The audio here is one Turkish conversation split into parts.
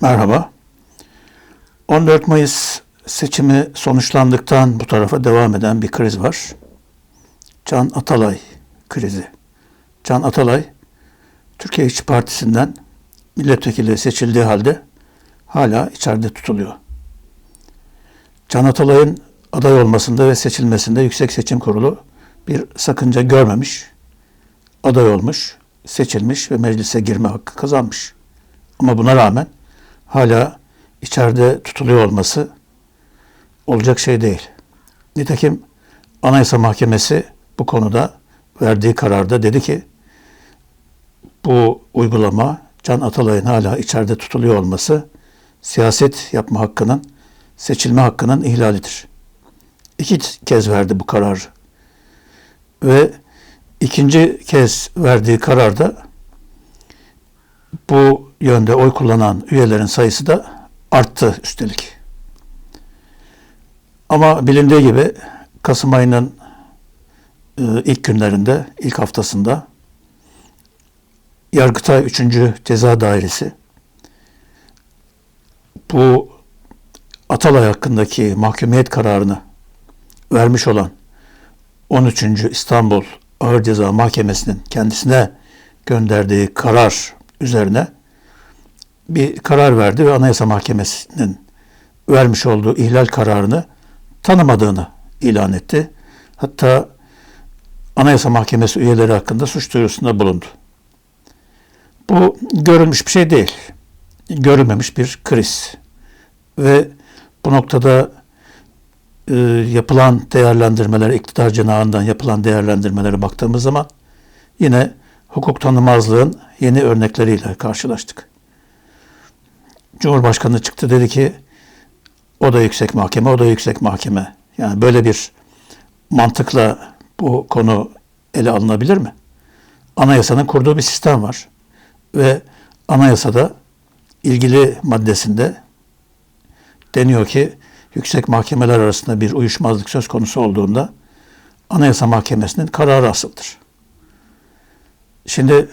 Merhaba. 14 Mayıs seçimi sonuçlandıktan bu tarafa devam eden bir kriz var. Can Atalay krizi. Can Atalay, Türkiye İşçi Partisi'nden milletvekili seçildiği halde hala içeride tutuluyor. Can Atalay'ın aday olmasında ve seçilmesinde Yüksek Seçim Kurulu bir sakınca görmemiş. Aday olmuş, seçilmiş ve meclise girme hakkı kazanmış. Ama buna rağmen hala içeride tutuluyor olması olacak şey değil. Nitekim Anayasa Mahkemesi bu konuda verdiği kararda dedi ki bu uygulama Can Atalay'ın hala içeride tutuluyor olması siyaset yapma hakkının, seçilme hakkının ihlalidir. İki kez verdi bu kararı. Ve ikinci kez verdiği kararda bu yönde oy kullanan üyelerin sayısı da arttı üstelik. Ama bilindiği gibi Kasım ayının e, ilk günlerinde, ilk haftasında Yargıtay 3. Ceza Dairesi bu Atalay hakkındaki mahkumiyet kararını vermiş olan 13. İstanbul Ağır Ceza Mahkemesi'nin kendisine gönderdiği karar üzerine bir karar verdi ve Anayasa Mahkemesi'nin vermiş olduğu ihlal kararını tanımadığını ilan etti. Hatta Anayasa Mahkemesi üyeleri hakkında suç duyurusunda bulundu. Bu görülmüş bir şey değil. Görülmemiş bir kriz. Ve bu noktada e, yapılan değerlendirmeler, iktidar cenahından yapılan değerlendirmelere baktığımız zaman yine hukuk tanımazlığın yeni örnekleriyle karşılaştık. Cumhurbaşkanı çıktı dedi ki o da yüksek mahkeme, o da yüksek mahkeme. Yani böyle bir mantıkla bu konu ele alınabilir mi? Anayasanın kurduğu bir sistem var. Ve anayasada ilgili maddesinde deniyor ki yüksek mahkemeler arasında bir uyuşmazlık söz konusu olduğunda Anayasa Mahkemesi'nin kararı asıldır. Şimdi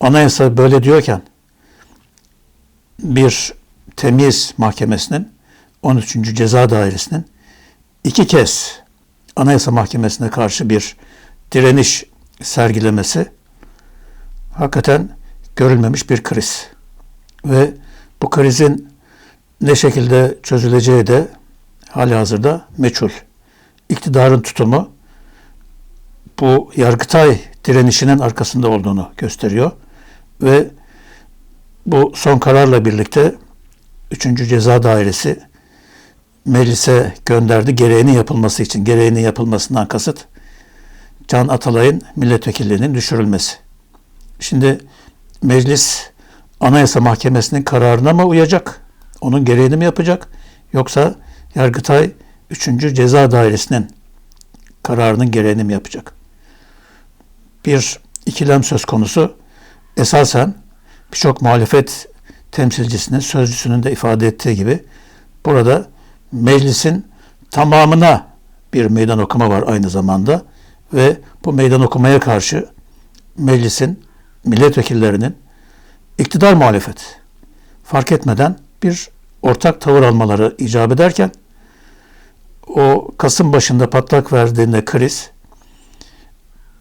anayasa böyle diyorken bir temiz mahkemesinin 13. Ceza Dairesi'nin iki kez Anayasa Mahkemesi'ne karşı bir direniş sergilemesi hakikaten görülmemiş bir kriz. Ve bu krizin ne şekilde çözüleceği de hali hazırda meçhul. İktidarın tutumu bu Yargıtay direnişinin arkasında olduğunu gösteriyor. Ve bu son kararla birlikte 3. Ceza Dairesi meclise gönderdi gereğinin yapılması için. Gereğinin yapılmasından kasıt Can Atalay'ın milletvekilliğinin düşürülmesi. Şimdi meclis Anayasa Mahkemesi'nin kararına mı uyacak? Onun gereğini mi yapacak? Yoksa Yargıtay 3. Ceza Dairesi'nin kararının gereğini mi yapacak? Bir ikilem söz konusu. Esasen birçok muhalefet temsilcisinin, sözcüsünün de ifade ettiği gibi burada meclisin tamamına bir meydan okuma var aynı zamanda ve bu meydan okumaya karşı meclisin milletvekillerinin iktidar muhalefet fark etmeden bir ortak tavır almaları icap ederken o Kasım başında patlak verdiğinde kriz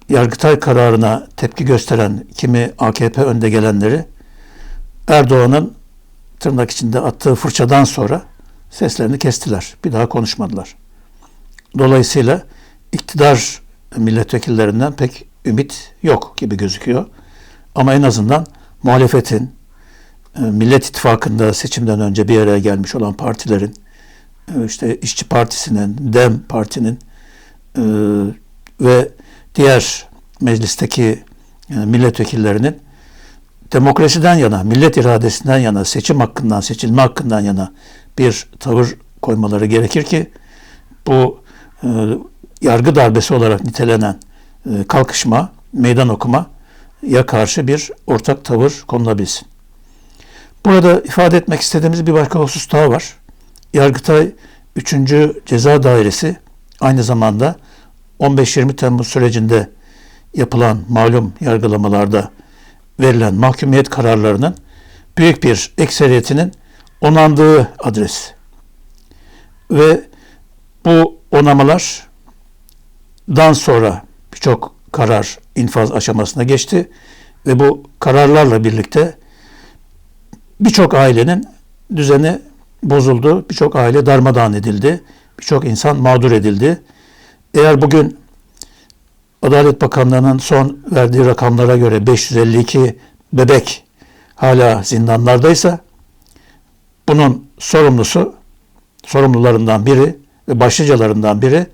Yargıtay kararına tepki gösteren kimi AKP önde gelenleri Erdoğan'ın tırnak içinde attığı fırçadan sonra seslerini kestiler. Bir daha konuşmadılar. Dolayısıyla iktidar milletvekillerinden pek ümit yok gibi gözüküyor. Ama en azından muhalefetin, e, Millet İttifakı'nda seçimden önce bir araya gelmiş olan partilerin, e, işte İşçi Partisi'nin, DEM Parti'nin e, ve diğer meclisteki milletvekillerinin demokrasiden yana, millet iradesinden yana, seçim hakkından, seçilme hakkından yana bir tavır koymaları gerekir ki bu yargı darbesi olarak nitelenen kalkışma, meydan okuma ya karşı bir ortak tavır konulabilsin. Burada ifade etmek istediğimiz bir başka husus daha var. Yargıtay 3. Ceza Dairesi aynı zamanda 15-20 Temmuz sürecinde yapılan malum yargılamalarda verilen mahkumiyet kararlarının büyük bir ekseriyetinin onandığı adres. Ve bu onamalardan sonra birçok karar infaz aşamasına geçti ve bu kararlarla birlikte birçok ailenin düzeni bozuldu, birçok aile darmadağın edildi, birçok insan mağdur edildi. Eğer bugün Adalet Bakanlığı'nın son verdiği rakamlara göre 552 bebek hala zindanlardaysa bunun sorumlusu sorumlularından biri ve başlıcalarından biri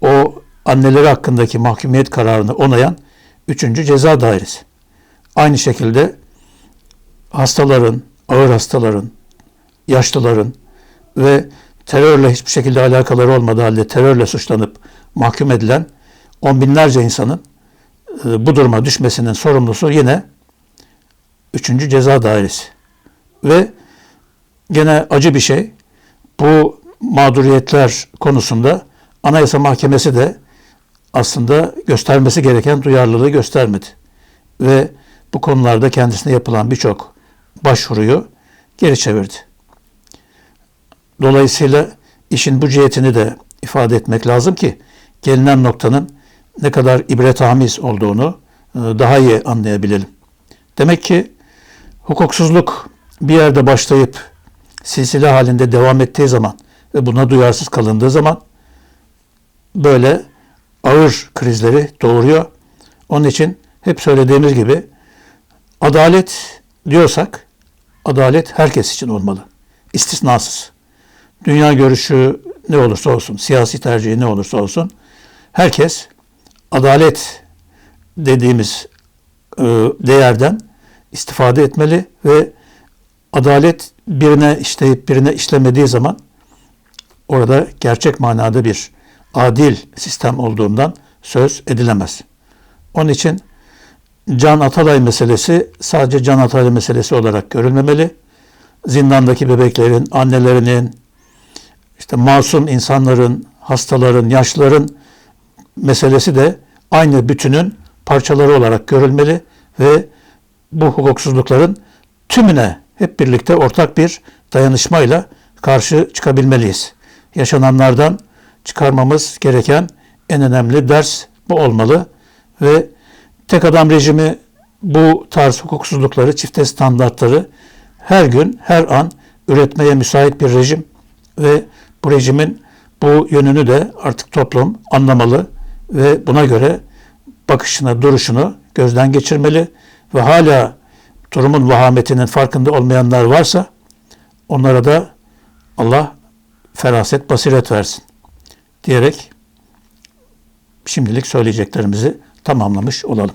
o anneleri hakkındaki mahkumiyet kararını onayan 3. Ceza Dairesi. Aynı şekilde hastaların, ağır hastaların, yaşlıların ve terörle hiçbir şekilde alakaları olmadığı halde terörle suçlanıp mahkum edilen on binlerce insanın e, bu duruma düşmesinin sorumlusu yine 3. Ceza Dairesi. Ve gene acı bir şey bu mağduriyetler konusunda Anayasa Mahkemesi de aslında göstermesi gereken duyarlılığı göstermedi. Ve bu konularda kendisine yapılan birçok başvuruyu geri çevirdi. Dolayısıyla işin bu cihetini de ifade etmek lazım ki gelinen noktanın ne kadar ibretamiz olduğunu e, daha iyi anlayabilelim. Demek ki hukuksuzluk bir yerde başlayıp silsile halinde devam ettiği zaman ve buna duyarsız kalındığı zaman böyle ağır krizleri doğuruyor. Onun için hep söylediğimiz gibi adalet diyorsak adalet herkes için olmalı. İstisnasız. Dünya görüşü ne olursa olsun, siyasi tercihi ne olursa olsun herkes adalet dediğimiz e, değerden istifade etmeli ve adalet birine işleyip birine işlemediği zaman orada gerçek manada bir adil sistem olduğundan söz edilemez. Onun için Can Atalay meselesi sadece Can Atalay meselesi olarak görülmemeli. Zindandaki bebeklerin, annelerinin, işte masum insanların, hastaların, yaşlıların meselesi de aynı bütünün parçaları olarak görülmeli ve bu hukuksuzlukların tümüne hep birlikte ortak bir dayanışmayla karşı çıkabilmeliyiz. Yaşananlardan çıkarmamız gereken en önemli ders bu olmalı ve tek adam rejimi bu tarz hukuksuzlukları, çifte standartları her gün, her an üretmeye müsait bir rejim ve bu rejimin bu yönünü de artık toplum anlamalı ve buna göre bakışını, duruşunu gözden geçirmeli ve hala durumun vahametinin farkında olmayanlar varsa onlara da Allah feraset, basiret versin diyerek şimdilik söyleyeceklerimizi tamamlamış olalım.